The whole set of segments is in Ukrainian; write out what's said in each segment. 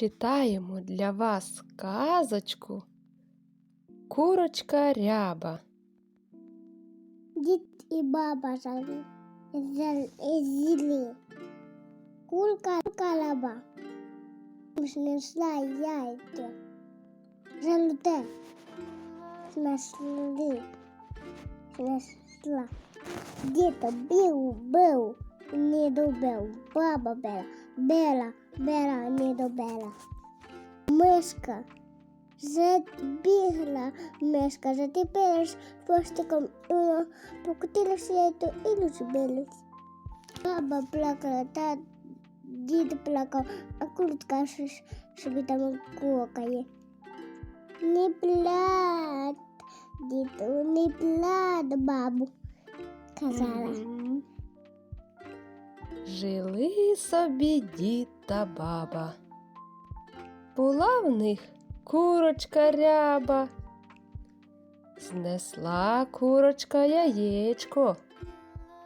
читаємо для вас казочку Курочка ряба. Дід і баба жили, зілі. Кулька калаба. Знесла яйця. Залюте. Знесли. Знесла. Дід бив, бив, не добив. Баба била, била, била, не добила. Мишка. Забігла мишка, затепилась хвостиком і воно покотилося яйто і розбилось. Баба плакала, та дід плакав, а куртка щось собі там кокає. Не плач, діду, не плач, бабу, казала. Жили собі дід та баба. Була в них курочка ряба. Знесла курочка яєчко.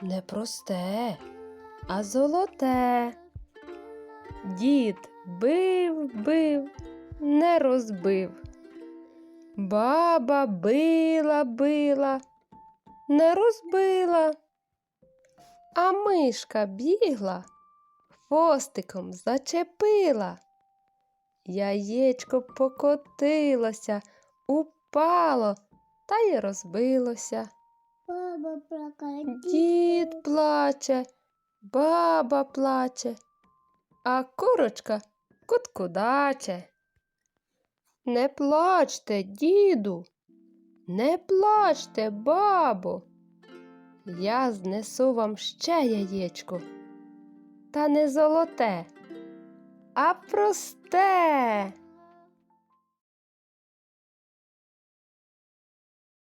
Не просте, а золоте. Дід бив, бив, не розбив. Баба била, била, не розбила. А мишка бігла, хвостиком зачепила. Яєчко покотилося, упало та й розбилося. Баба плакала, Дід плаче, баба плаче, а курочка куткудаче. Не плачте, діду, не плачте, бабо. Я знесу вам ще яєчко, та не золоте, а просте.